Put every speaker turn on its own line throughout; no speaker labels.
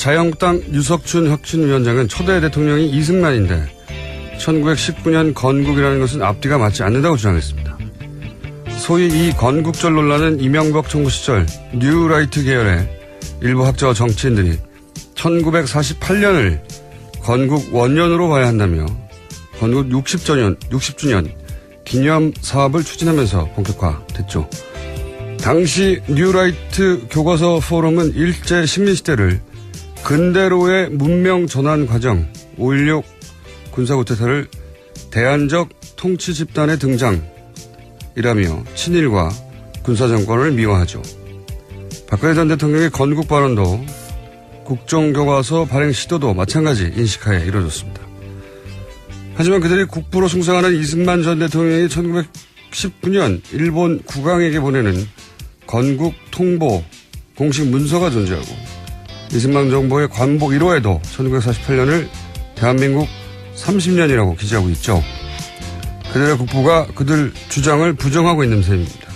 자영당 유석춘 혁신위원장은 초대 대통령이 이승만인데 1919년 건국이라는 것은 앞뒤가 맞지 않는다고 주장했습니다. 소위 이 건국절 논란은 이명박 정부 시절 뉴라이트 계열의 일부 학자와 정치인들이 1948년을 건국 원년으로 봐야 한다며 건국 60주년, 60주년 기념 사업을 추진하면서 본격화됐죠. 당시 뉴라이트 교과서 포럼은 일제 식민시대를 근대로의 문명 전환 과정, 5.16 군사구태타를 대안적 통치 집단의 등장이라며 친일과 군사정권을 미화하죠. 박근혜 전 대통령의 건국 발언도 국정교과서 발행 시도도 마찬가지 인식하에 이루어졌습니다. 하지만 그들이 국부로 숭상하는 이승만 전 대통령이 1919년 일본 국왕에게 보내는 건국 통보 공식 문서가 존재하고 이승만 정부의 관복 1호에도 1948년을 대한민국 30년이라고 기재하고 있죠. 그들의 국부가 그들 주장을 부정하고 있는 셈입니다.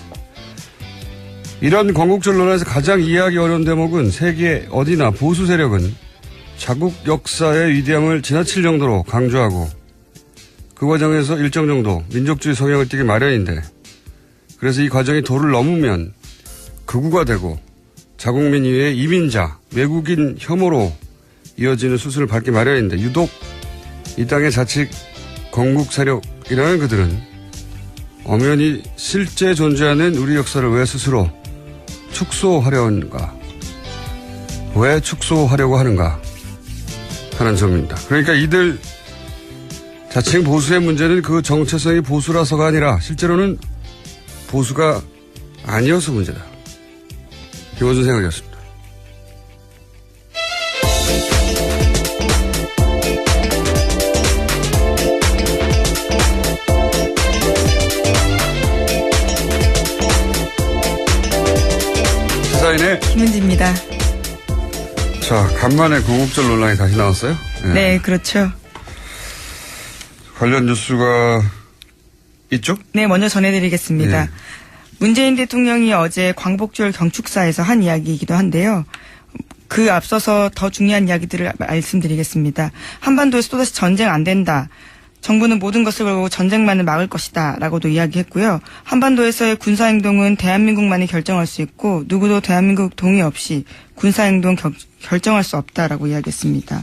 이런 건국절 논란에서 가장 이해하기 어려운 대목은 세계 어디나 보수 세력은 자국 역사의 위대함을 지나칠 정도로 강조하고 그 과정에서 일정 정도 민족주의 성향을 띠기 마련인데 그래서 이 과정이 도를 넘으면 극우가 되고 자국민 이외의 이민자, 외국인 혐오로 이어지는 수순을 밟기 마련인데 유독 이 땅의 자칫 건국 세력이라는 그들은 엄연히 실제 존재하는 우리 역사를 왜 스스로 축소하려 하는가? 왜 축소하려고 하는가? 하는 점입니다. 그러니까 이들 자칭 보수의 문제는 그 정체성이 보수라서가 아니라 실제로는 보수가 아니어서 문제다. 김원준 생각이었습니다. 시사인의
김은지입니다.
자 간만에 건국절 논란이 다시 나왔어요.
네, 그렇죠.
관련 뉴스가 있죠?
네, 먼저 전해드리겠습니다.
네.
문재인 대통령이 어제 광복절 경축사에서 한 이야기이기도 한데요. 그 앞서서 더 중요한 이야기들을 말씀드리겠습니다. 한반도에서 또다시 전쟁 안 된다. 정부는 모든 것을 걸고 전쟁만을 막을 것이다. 라고도 이야기했고요. 한반도에서의 군사행동은 대한민국만이 결정할 수 있고 누구도 대한민국 동의 없이 군사행동 겨- 결정할 수 없다라고 이야기했습니다.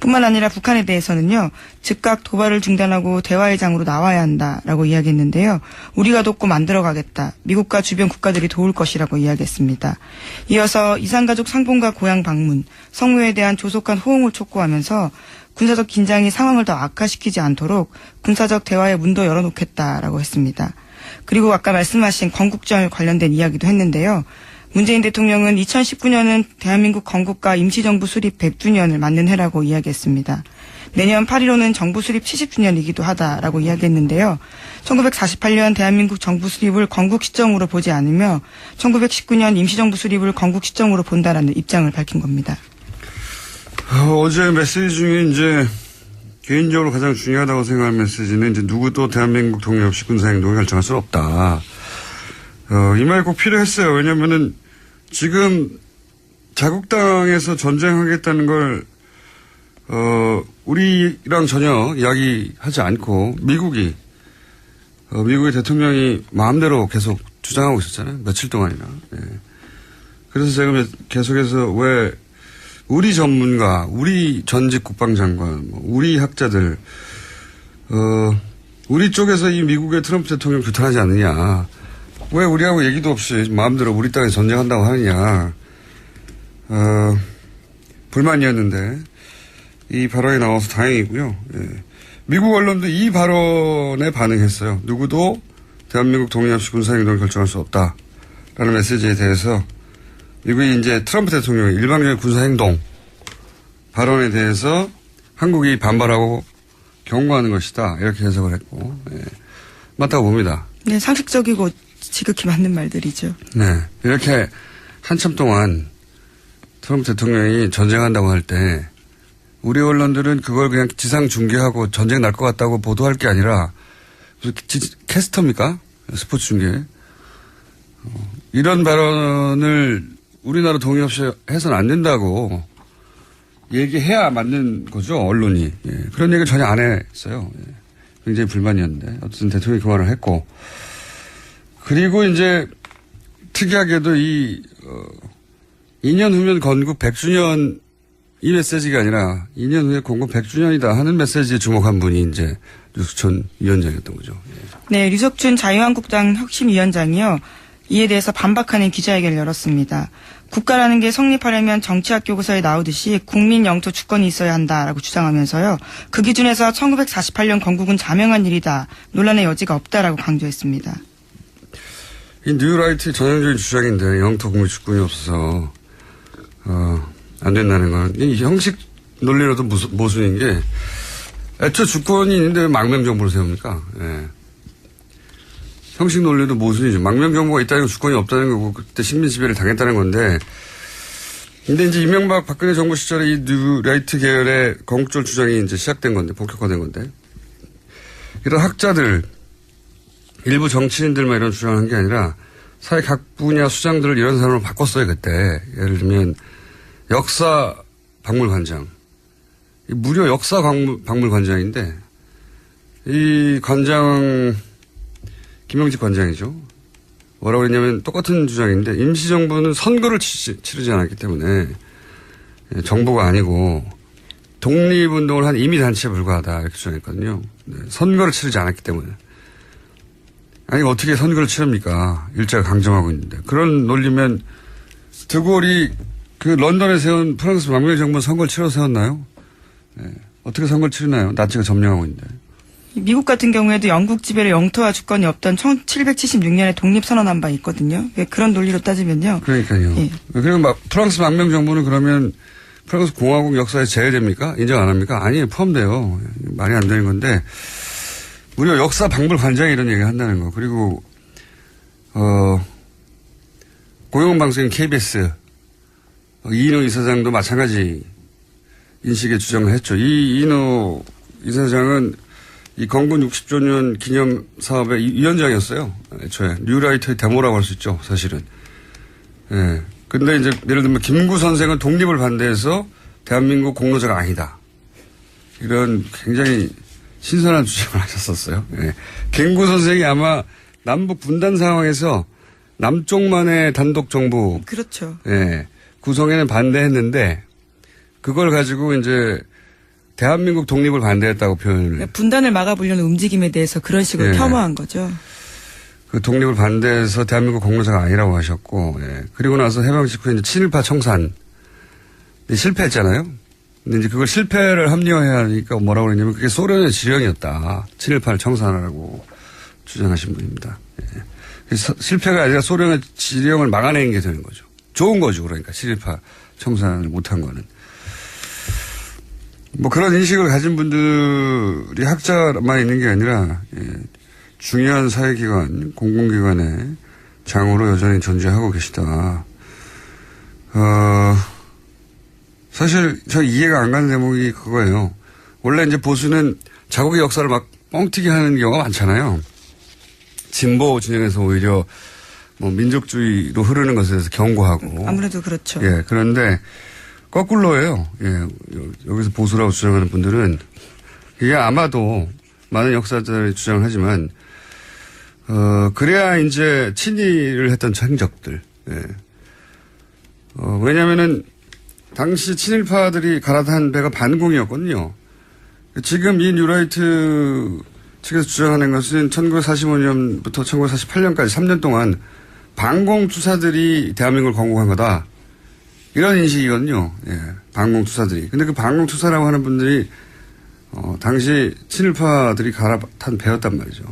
뿐만 아니라 북한에 대해서는요, 즉각 도발을 중단하고 대화의 장으로 나와야 한다라고 이야기했는데요. 우리가 돕고 만들어 가겠다. 미국과 주변 국가들이 도울 것이라고 이야기했습니다. 이어서 이산가족 상봉과 고향 방문, 성묘에 대한 조속한 호응을 촉구하면서 군사적 긴장이 상황을 더 악화시키지 않도록 군사적 대화의 문도 열어놓겠다라고 했습니다. 그리고 아까 말씀하신 건국절 관련된 이야기도 했는데요. 문재인 대통령은 2019년은 대한민국 건국과 임시정부 수립 100주년을 맞는 해라고 이야기했습니다. 내년 8.15는 정부 수립 70주년이기도 하다라고 이야기했는데요. 1948년 대한민국 정부 수립을 건국 시점으로 보지 않으며 1919년 임시정부 수립을 건국 시점으로 본다라는 입장을 밝힌 겁니다.
어, 어제 메시지 중에 이제 개인적으로 가장 중요하다고 생각하는 메시지는 이제 누구도 대한민국 독립 없이 군사행동을 결정할 수 없다. 어, 이 말 꼭 필요했어요. 왜냐면은 지금 자국당에서 전쟁하겠다는 걸, 어, 우리랑 전혀 이야기하지 않고 미국이, 어, 미국의 대통령이 마음대로 계속 주장하고 있었잖아요. 며칠 동안이나. 예. 그래서 제가 계속해서 왜 우리 전문가, 우리 전직 국방장관, 뭐 우리 학자들, 어, 우리 쪽에서 이 미국의 트럼프 대통령 규탄하지 않느냐. 왜 우리하고 얘기도 없이 마음대로 우리 땅에 전쟁한다고 하느냐. 어, 불만이었는데, 이 발언이 나와서 다행이고요. 예. 미국 언론도 이 발언에 반응했어요. 누구도 대한민국 독립 없이 군사행동을 결정할 수 없다. 라는 메시지에 대해서 미국이 이제 트럼프 대통령의 일방적인 군사행동 발언에 대해서 한국이 반발하고 경고하는 것이다. 이렇게 해석을 했고, 예. 맞다고 봅니다.
네, 상식적이고 지극히 맞는 말들이죠.
네. 이렇게 한참 동안 트럼프 대통령이 전쟁한다고 할 때 우리 언론들은 그걸 그냥 지상 중계하고 전쟁 날 것 같다고 보도할 게 아니라 캐스터입니까? 스포츠 중계. 어, 이런 발언을 우리나라 동의 없이 해서는 안 된다고 얘기해야 맞는 거죠, 언론이. 예, 그런 얘기를 전혀 안 했어요. 예, 굉장히 불만이었는데. 어쨌든 대통령이 그 말을 했고. 그리고 이제 특이하게도 이, 어, 2년 후면 건국 100주년 이 메시지가 아니라 2년 후에 건국 100주년이다 하는 메시지에 주목한 분이 이제 유수천 위원장이었던 거죠. 예.
네, 류석춘 자유한국당 혁신위원장이요. 이에 대해서 반박하는 기자회견을 열었습니다. 국가라는 게 성립하려면 정치학 교과서에 나오듯이 국민 영토 주권이 있어야 한다라고 주장하면서요. 그 기준에서 1948년 건국은 자명한 일이다. 논란의 여지가 없다라고 강조했습니다.
이 뉴라이트의 전형적인 주장인데 영토 국민 주권이 없어서 어, 안 된다는 건 이 형식 논리로도 모순인 게 애초 주권이 있는데 왜 망명 정부를 세웁니까? 예. 형식 논리도 모순이죠. 망명 정부가 있다는 건 주권이 없다는 거고 그때 식민 지배를 당했다는 건데 근데 이제 이명박 박근혜 정부 시절에 이 뉴라이트 계열의 건국절 주장이 이제 시작된 건데 본격화된 건데 이런 학자들 일부 정치인들만 이런 주장을 한 게 아니라 사회 각 분야 수장들을 이런 사람으로 바꿨어요 그때. 예를 들면 역사 박물관장. 이 무려 역사 박물, 박물관장인데 이 관장 김영직 관장이죠. 뭐라고 했냐면 똑같은 주장인데 임시정부는 선거를 치, 치르지 않았기 때문에 예, 정부가 아니고 독립운동을 한 임의단체에 불과하다. 이렇게 주장했거든요. 네, 선거를 치르지 않았기 때문에 아니 어떻게 선거를 치릅니까? 일제가 강점하고 있는데 그런 논리면 드골이 그 런던에 세운 프랑스 망명 정부 선거를 치러 세웠나요? 예. 어떻게 선거를 치르나요? 나치가 점령하고 있는데.
미국 같은 경우에도 영국 지배를 영토화 주권이 없던 1776년에 독립선언한 바 있거든요. 예, 그런 논리로 따지면요.
그러니까요.
예.
그리고 막 프랑스 망명 정부는 그러면 프랑스 공화국 역사에 제외됩니까? 인정 안 합니까? 아니에요. 포함돼요. 말이 안 되는 건데 무려 역사 박물관장이 이런 얘기 한다는 거. 그리고 어 공영방송인 KBS 어, 이인호 이사장도 마찬가지 인식의 주장을 했죠. 이 이인호 이사장은 이 건군 60周年 기념 사업의 이- 위원장이었어요. 애초에 뉴라이트의 데모라고 할 수 있죠. 사실은. 예. 근데 이제 예를 들면 김구 선생은 독립을 반대해서 대한민국 공로자가 아니다. 이런 굉장히 신선한 주장을 하셨었어요. 예. 김구 선생이 아마 남북 분단 상황에서 남쪽만의 단독 정부
그렇죠.
예, 구성에는 반대했는데 그걸 가지고 이제 대한민국 독립을 반대했다고 표현을 해요.
분단을 막아보려는 움직임에 대해서 그런 식으로
예.
폄하한 거죠.
그 독립을 반대해서 대한민국 공로사가 아니라고 하셨고, 예. 그리고 나서 해방 직후에 이제 친일파 청산. 실패했잖아요. 근데 이제 그걸 실패를 합리화해야 하니까 뭐라고 그러냐면 그게 소련의 지령이었다. 친일파를 청산하라고 주장하신 분입니다. 예. 그래서 실패가 아니라 소련의 지령을 막아내는 게 되는 거죠. 좋은 거죠. 그러니까 친일파 청산을 못한 거는. 뭐 그런 인식을 가진 분들이 학자만 있는 게 아니라 예, 중요한 사회기관, 공공기관의 장으로 여전히 존재하고 계시다. 어, 사실 저 이해가 안 가는 대목이 그거예요. 원래 이제 보수는 자국의 역사를 막 뻥튀기 하는 경우가 많잖아요. 진보 진영에서 오히려 뭐 민족주의로 흐르는 것에 대해서 경고하고.
아무래도 그렇죠.
예, 그런데 거꾸로예요. 예, 여- 여기서 보수라고 주장하는 분들은 이게 아마도 많은 역사자들이 주장을 하지만 어, 그래야 이제 친일을 했던 행적들. 예. 어, 왜냐면은 당시 친일파들이 갈아탄 배가 반공이었거든요. 지금 이 뉴라이트 측에서 주장하는 것은 1945년부터 1948년까지 3년 동안 반공 투사들이 대한민국을 건국한 거다. 이런 인식이거든요. 예, 반공 투사들이. 근데 그 반공 투사라고 하는 분들이 어, 당시 친일파들이 갈아탄 배였단 말이죠.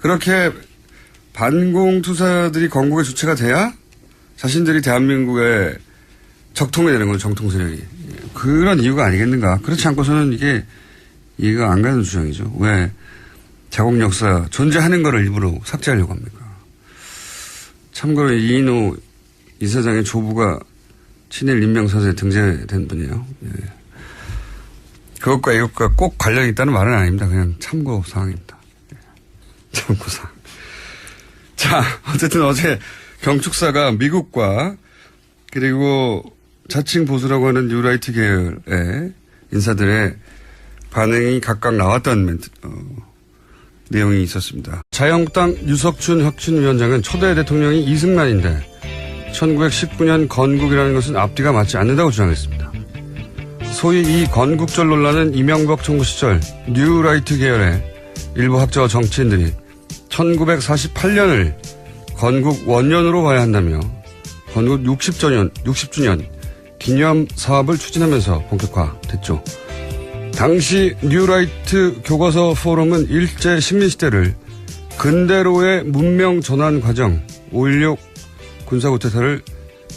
그렇게 반공 투사들이 건국의 주체가 돼야 자신들이 대한민국의 적통이 되는 거죠. 정통 세력이. 예, 그런 이유가 아니겠는가. 그렇지 않고서는 이게 이해가 안 가는 주장이죠. 왜 자국 역사 존재하는 거를 일부러 삭제하려고 합니까? 참고로 이인호 이사장의 조부가 친일 인명사서에 등재된 분이에요. 예. 그것과 이것과 꼭 관련이 있다는 말은 아닙니다. 그냥 참고 사항입니다. 예. 참고 사항. 자, 어쨌든 어제 경축사가 미국과 그리고 자칭 보수라고 하는 뉴라이트 계열의 인사들의 반응이 각각 나왔던 멘트, 어, 내용이 있었습니다. 자유한국당 유석춘 혁신위원장은 초대 대통령이 이승만인데 1919년 건국이라는 것은 앞뒤가 맞지 않는다고 주장했습니다. 소위 이 건국절 논란은 이명박 정부 시절 뉴라이트 계열의 일부 학자와 정치인들이 1948년을 건국 원년으로 봐야 한다며 건국 60주년, 60주년 기념 사업을 추진하면서 본격화됐죠. 당시 뉴라이트 교과서 포럼은 일제 식민시대를 근대로의 문명 전환 과정 5.16 군사구태타를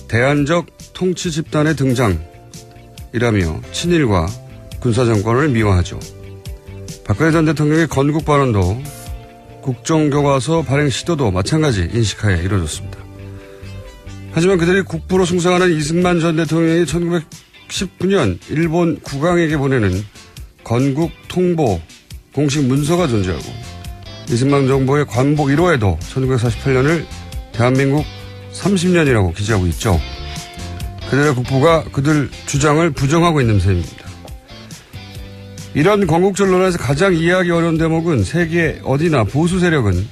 대안적 통치 집단의 등장이라며 친일과 군사정권을 미화하죠. 박근혜 전 대통령의 건국 발언도 국정교과서 발행 시도도 마찬가지 인식하에 이루어졌습니다. 하지만 그들이 국부로 숭상하는 이승만 전 대통령이 1919년 일본 국왕에게 보내는 건국 통보 공식 문서가 존재하고 이승만 정부의 관복 1호에도 1948년을 대한민국 30년이라고 기재하고 있죠. 그들의 국부가 그들 주장을 부정하고 있는 셈입니다. 이런 건국절 논란에서 가장 이해하기 어려운 대목은 세계 어디나 보수 세력은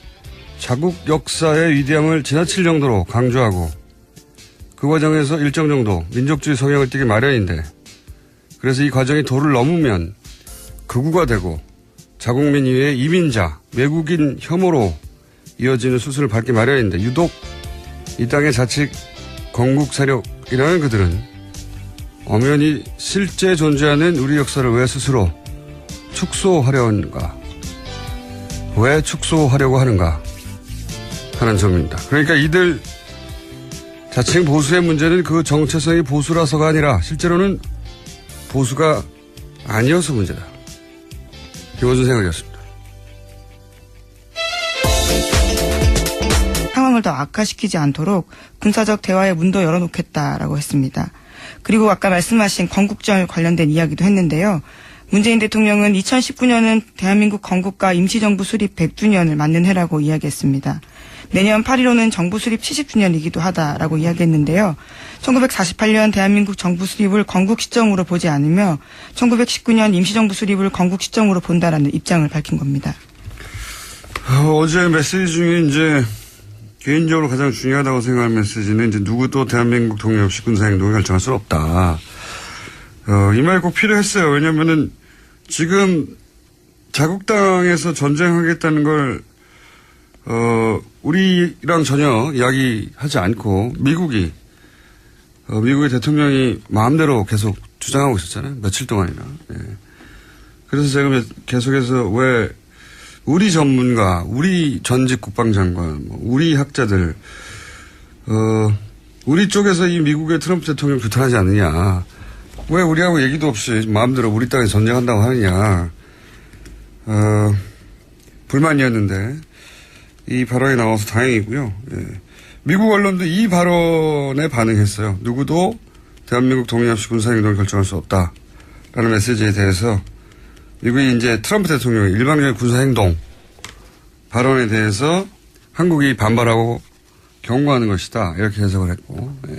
자국 역사의 위대함을 지나칠 정도로 강조하고 그 과정에서 일정 정도 민족주의 성향을 띠기 마련인데 그래서 이 과정이 도를 넘으면 극우가 되고 자국민 이외의 이민자, 외국인 혐오로 이어지는 수순을 밟기 마련인데 유독 이 땅의 자칫 건국 세력이라는 그들은 엄연히 실제 존재하는 우리 역사를 왜 스스로 축소하려 하는가? 왜 축소하려고 하는가? 하는 점입니다. 그러니까 이들 자칭 보수의 문제는 그 정체성이 보수라서가 아니라 실제로는 보수가 아니어서 문제다. 김원준 생각이었습니다.
상황을 더 악화시키지 않도록 군사적 대화의 문도 열어놓겠다라고 했습니다. 그리고 아까 말씀하신 건국절 관련된 이야기도 했는데요. 문재인 대통령은 2019년은 대한민국 건국과 임시정부 수립 100주년을 맞는 해라고 이야기했습니다. 내년 8.15는 정부 수립 70주년이기도 하다라고 이야기했는데요. 1948년 대한민국 정부 수립을 건국 시점으로 보지 않으며 1919년 임시정부 수립을 건국 시점으로 본다라는 입장을 밝힌 겁니다.
어, 어제 메시지 중에 이제 개인적으로 가장 중요하다고 생각하는 메시지는 이제 누구도 대한민국 독립 없이 군사행동을 결정할 수 없다. 어, 이말꼭 필요했어요. 왜냐면은 지금 자국당에서 전쟁하겠다는 걸, 어, 우리랑 전혀 이야기하지 않고 미국이, 어, 미국의 대통령이 마음대로 계속 주장하고 있었잖아요. 며칠 동안이나. 예. 그래서 제가 계속해서 왜 우리 전문가, 우리 전직 국방장관, 뭐 우리 학자들, 어, 우리 쪽에서 이 미국의 트럼프 대통령 규탄하지 않느냐. 왜 우리하고 얘기도 없이 마음대로 우리 땅에 전쟁한다고 하느냐. 어, 불만이었는데, 이 발언이 나와서 다행이고요. 예. 미국 언론도 이 발언에 반응했어요. 누구도 대한민국 독립 없이 군사행동을 결정할 수 없다. 라는 메시지에 대해서 미국이 이제 트럼프 대통령의 일방적인 군사행동 발언에 대해서 한국이 반발하고 경고하는 것이다. 이렇게 해석을 했고, 예.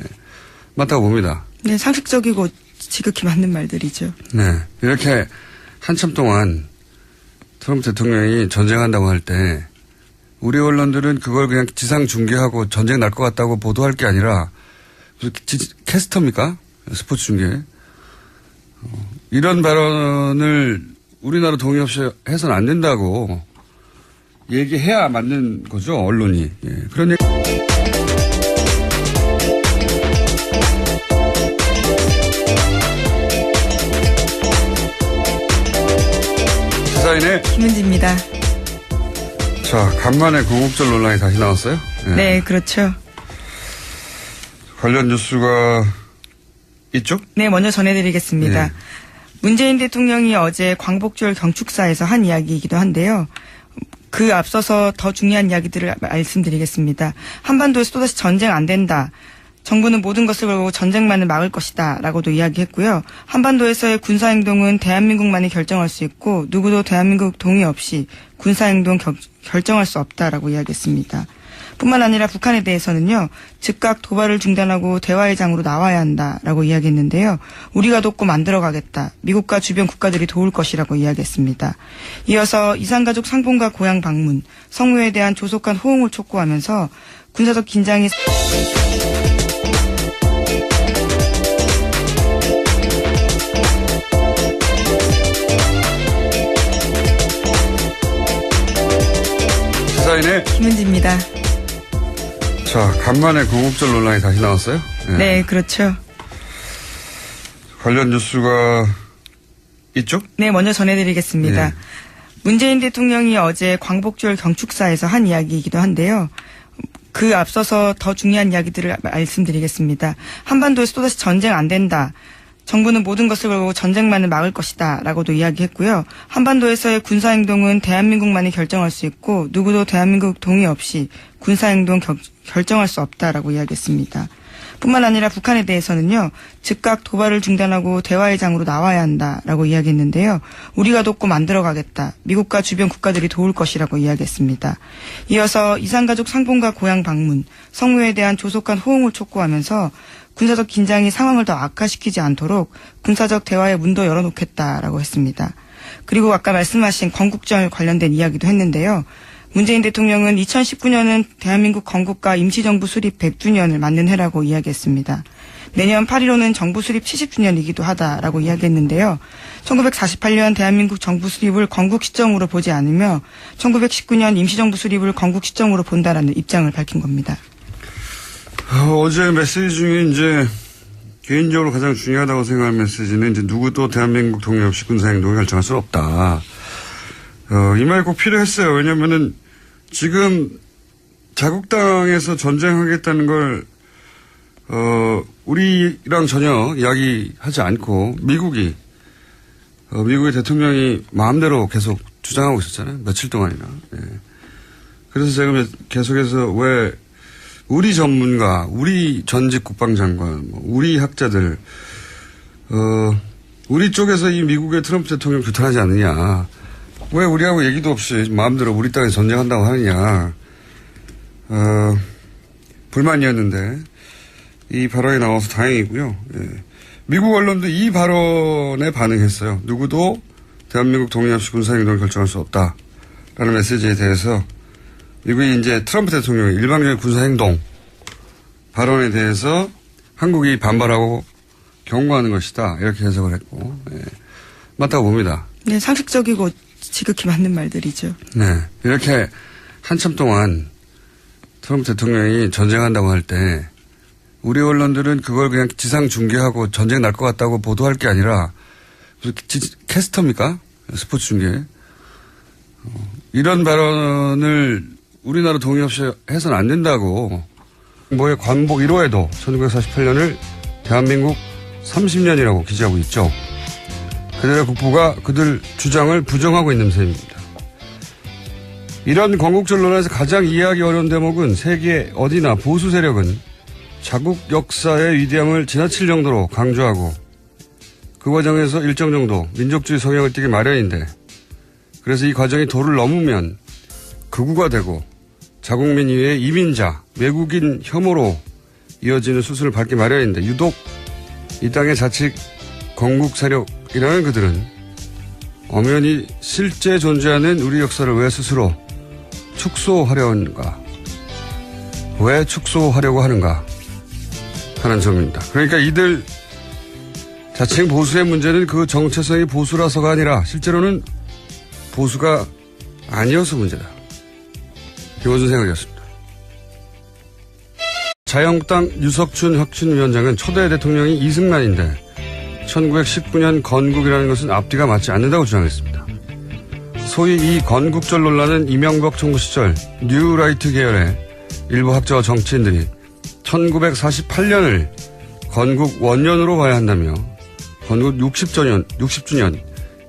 맞다고 봅니다.
네, 상식적이고 지극히 맞는 말들이죠.
네. 이렇게 한참 동안 트럼프 대통령이 전쟁한다고 할 때 우리 언론들은 그걸 그냥 지상 중계하고 전쟁 날 것 같다고 보도할 게 아니라 캐스터입니까? 스포츠 중계. 어, 이런 발언을 우리나라 동의 없이 해서는 안 된다고 얘기해야 맞는 거죠, 언론이. 예. 그런 얘기. 시사인의
김은지입니다.
자, 간만에 건국절 논란이 다시 나왔어요? 예.
네, 그렇죠.
관련 뉴스가 있죠?
네, 먼저 전해드리겠습니다.
네.
문재인 대통령이 어제 광복절 경축사에서 한 이야기이기도 한데요. 그 앞서서 더 중요한 이야기들을 말씀드리겠습니다. 한반도에서 또다시 전쟁 안 된다. 정부는 모든 것을 걸고 전쟁만을 막을 것이다. 라고도 이야기했고요. 한반도에서의 군사행동은 대한민국만이 결정할 수 있고 누구도 대한민국 동의 없이 군사행동 겨- 결정할 수 없다라고 이야기했습니다. 뿐만 아니라 북한에 대해서는요, 즉각 도발을 중단하고 대화의 장으로 나와야 한다라고 이야기했는데요. 우리가 돕고 만들어가겠다. 미국과 주변 국가들이 도울 것이라고 이야기했습니다. 이어서 이산가족 상봉과 고향 방문, 성묘에 대한 조속한 호응을 촉구하면서 군사적 긴장이 김은지입니다.
자 간만에 건국절 논란이 다시 나왔어요. 예.
네, 그렇죠.
관련 뉴스가 있죠?
네, 먼저 전해드리겠습니다.
네.
문재인 대통령이 어제 광복절 경축사에서 한 이야기이기도 한데요. 그 앞서서 더 중요한 이야기들을 말씀드리겠습니다. 한반도에서 또다시 전쟁 안 된다. 정부는 모든 것을 걸고 전쟁만을 막을 것이다. 라고도 이야기했고요. 한반도에서의 군사행동은 대한민국만이 결정할 수 있고 누구도 대한민국 동의 없이 군사행동 겨- 결정할 수 없다라고 이야기했습니다. 뿐만 아니라 북한에 대해서는요, 즉각 도발을 중단하고 대화의 장으로 나와야 한다라고 이야기했는데요. 우리가 돕고 만들어가겠다. 미국과 주변 국가들이 도울 것이라고 이야기했습니다. 이어서 이산가족 상봉과 고향 방문, 성묘에 대한 조속한 호응을 촉구하면서 군사적 긴장이 상황을 더 악화시키지 않도록 군사적 대화의 문도 열어놓겠다라고 했습니다. 그리고 아까 말씀하신 건국절 관련된 이야기도 했는데요. 문재인 대통령은 2019년은 대한민국 건국과 임시정부 수립 100주년을 맞는 해라고 이야기했습니다. 내년 8.15는 정부 수립 70주년이기도 하다라고 이야기했는데요. 1948년 대한민국 정부 수립을 건국 시점으로 보지 않으며 1919년 임시정부 수립을 건국 시점으로 본다라는 입장을 밝힌 겁니다.
어, 어제 메시지 중에 이제 개인적으로 가장 중요하다고 생각하는 메시지는 이제 누구도 대한민국 독립 없이 군사행동을 결정할 수 없다. 어, 이말꼭 필요했어요. 왜냐면은 지금 자국당에서 전쟁하겠다는 걸, 어, 우리랑 전혀 이야기하지 않고 미국이, 어, 미국의 대통령이 마음대로 계속 주장하고 있었잖아요. 며칠 동안이나. 예. 그래서 제가 계속해서 왜 우리 전문가, 우리 전직 국방장관, 뭐 우리 학자들, 어, 우리 쪽에서 이 미국의 트럼프 대통령 규탄하지 않느냐. 왜 우리하고 얘기도 없이 마음대로 우리 땅에 전쟁한다고 하느냐. 어, 불만이었는데, 이 발언이 나와서 다행이고요. 예. 미국 언론도 이 발언에 반응했어요. 누구도 대한민국 독립 없이 군사행동을 결정할 수 없다. 라는 메시지에 대해서 미국이 이제 트럼프 대통령의 일방적인 군사 행동 발언에 대해서 한국이 반발하고 경고하는 것이다. 이렇게 해석을 했고, 예. 맞다고 봅니다.
네, 상식적이고 지극히 맞는 말들이죠.
네. 이렇게 한참 동안 트럼프 대통령이 전쟁한다고 할 때 우리 언론들은 그걸 그냥 지상 중계하고 전쟁 날 것 같다고 보도할 게 아니라 캐스터입니까? 스포츠 중계. 어, 이런 발언을 우리나라 동의 없이 해서는 안 된다고. 뭐의 관복 1호에도 1948년을 대한민국 30년이라고 기재하고 있죠. 그들의 국부가 그들 주장을 부정하고 있는 셈입니다. 이런 건국절 논란에서 가장 이해하기 어려운 대목은 세계 어디나 보수 세력은 자국 역사의 위대함을 지나칠 정도로 강조하고 그 과정에서 일정 정도 민족주의 성향을 띠기 마련인데 그래서 이 과정이 도를 넘으면 극우가 되고 자국민 이외의 이민자, 외국인 혐오로 이어지는 수순을 밟기 마련인데 유독 이 땅의 자칫 건국 세력이라는 그들은 엄연히 실제 존재하는 우리 역사를 왜 스스로 축소하려 하는가? 왜 축소하려고 하는가? 하는 점입니다. 그러니까 이들 자칭 보수의 문제는 그 정체성이 보수라서가 아니라 실제로는 보수가 아니어서 문제다. 김원준 생각이었습니다. 자영당 유석춘 혁신위원장은 초대 대통령이 이승만인데 1919년 건국이라는 것은 앞뒤가 맞지 않는다고 주장했습니다. 소위 이 건국절 논란은 이명박 정부 시절 뉴라이트 계열의 일부 학자와 정치인들이 1948년을 건국 원년으로 봐야 한다며 건국 60주년, 60주년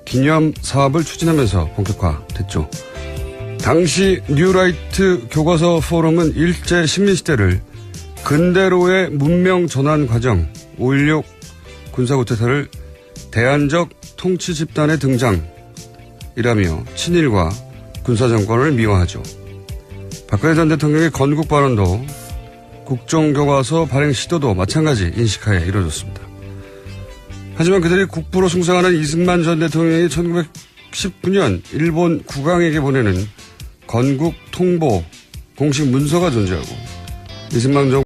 기념 사업을 추진하면서 본격화됐죠. 당시 뉴라이트 교과서 포럼은 일제 식민시대를 근대로의 문명 전환 과정 5.16 군사구태타를 대안적 통치 집단의 등장이라며 친일과 군사정권을 미화하죠. 박근혜 전 대통령의 건국 발언도 국정교과서 발행 시도도 마찬가지 인식하에 이뤄졌습니다. 하지만 그들이 국부로 숭상하는 이승만 전 대통령이 1919년 일본 국왕에게 보내는 건국 통보 공식 문서가 존재하고 이승만 정